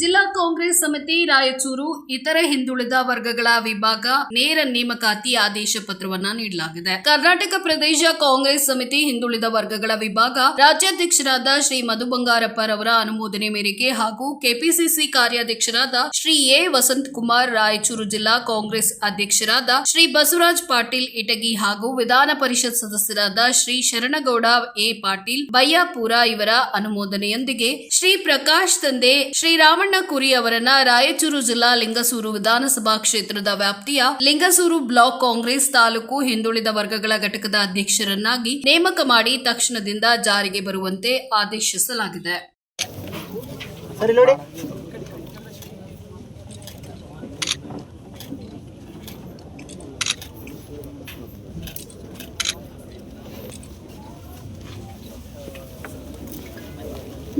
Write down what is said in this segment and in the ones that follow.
ಜಿಲ್ಲಾ ಕಾಂಗ್ರೆಸ್ ಸಮಿತಿ, ರಾಯಚೂರು, ಇತರೆ ಹಿಂದುಳಿದ ವರ್ಗಗಳ ವಿಭಾಗ ನೇರ ನೇಮಕಾತಿ ಆದೇಶ ಪತ್ರವನ್ನ ನೀಡಲಾಗಿದೆ. ಕರ್ನಾಟಕ ಪ್ರದೇಶ ಕಾಂಗ್ರೆಸ್ ಸಮಿತಿ, ಹಿಂದುಳಿದ ವರ್ಗಗಳ ವಿಭಾಗ ರಾಜ್ಯಾಧ್ಯಕ್ಷರಾದ ಶ್ರೀ ಮಧು ಬಂಗಾರಪ್ಪರವರ ಅನುಮೋದನೆ ಮೇರೆಗೆ ಹಾಗೂ ಕೆಪಿಸಿಸಿ ಕಾರ್ಯಾಧ್ಯಕ್ಷರಾದ ಶ್ರೀ ಎ ವಸಂತ್ ಕುಮಾರ್, ರಾಯಚೂರು ಜಿಲ್ಲಾ ಕಾಂಗ್ರೆಸ್ ಅಧ್ಯಕ್ಷರಾದ ಶ್ರೀ ಬಸವರಾಜ್ ಪಾಟೀಲ್ ಇಟಗಿ ಹಾಗೂ ವಿಧಾನ ಪರಿಷತ್ ಸದಸ್ಯರಾದ ಶ್ರೀ ಶರಣಗೌಡ ಎ ಪಾಟೀಲ್ ಬಯ್ಯಾಪುರ ಇವರ ಅನುಮೋದನೆಯೊಂದಿಗೆ ಶ್ರೀ ಪ್ರಕಾಶ್ ತಂದೆ, ಶ್ರೀ ರಾಮಣ್ಣ ಕುರಿ ಅವರನ್ನ ರಾಯಚೂರು ಜಿಲ್ಲಾ ಲಿಂಗಸೂರು ವಿಧಾನಸಭಾ ಕ್ಷೇತ್ರದ ವ್ಯಾಪ್ತಿಯ ಲಿಂಗಸೂರು ಬ್ಲಾಕ್ ಕಾಂಗ್ರೆಸ್ ತಾಲೂಕು ಹಿಂದುಳಿದ ವರ್ಗಗಳ ಘಟಕದ ಅಧ್ಯಕ್ಷರನ್ನಾಗಿ ನೇಮಕ ಮಾಡಿ ತಕ್ಷಣದಿಂದ ಜಾರಿಗೆ ಬರುವಂತೆ ಆದೇಶಿಸಲಾಗಿದೆ. ಸರಿ ನೋಡಿ.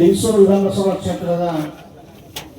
ಲಿಂಗಸೂರು ವಿಧಾನಸಭಾ ಕ್ಷೇತ್ರದ